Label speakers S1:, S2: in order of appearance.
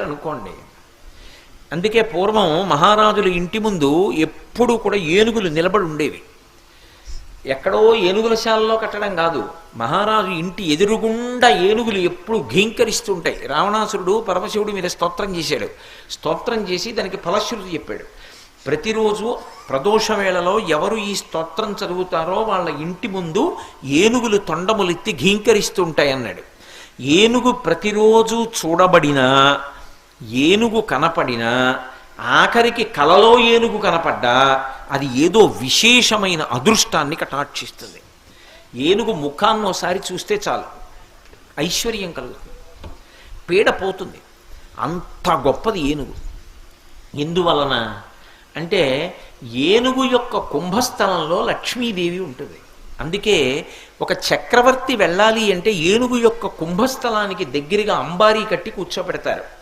S1: అనుకోండి. అందుకే పూర్వం మహారాజుల ఇంటి ముందు ఎప్పుడూ కూడా ఏనుగులు నిలబడి ఉండేవి. ఎక్కడో ఏనుగుల శాలలో కట్టడం కాదు. మహారాజు ఇంటి ఎదురుగుండా ఏనుగులు ఎప్పుడు ఘీంకరిస్తుంటాయి. రావణాసురుడు పరమశివుడి మీద స్తోత్రం చేశాడు. స్తోత్రం చేసి దానికి ఫలశ్రుతి చెప్పాడు. ప్రతిరోజు ప్రదోష వేళలో ఎవరు ఈ స్తోత్రం చదువుతారో వాళ్ళ ఇంటి ముందు ఏనుగులు తొండములెత్తి ఘీంకరిస్తుంటాయి అన్నాడు ఏనుగు ప్రతిరోజు చూడబడినా ఏనుగు కనపడినా ఆఖరికి కలలో ఏనుగు కనపడ్డా అది ఏదో విశేషమైన అదృష్టాన్ని కటాక్షిస్తుంది. ఏనుగు ముఖాన్ని ఒకసారి చూస్తే చాలు. ఐశ్వర్యం కలుగుతుంది. పీడ పోతుంది. అంత గొప్పది ఏనుగు. ఎందువలన? అంటే ఏనుగు యొక్క కుంభస్థలంలో లక్ష్మీదేవి ఉంటుంది. అందుకే ఒక చక్రవర్తి వెళ్ళాలి అంటే ఏనుగు యొక్క కుంభస్థలానికి దగ్గరగా అంబారీ కట్టి కూర్చోబెడతారు.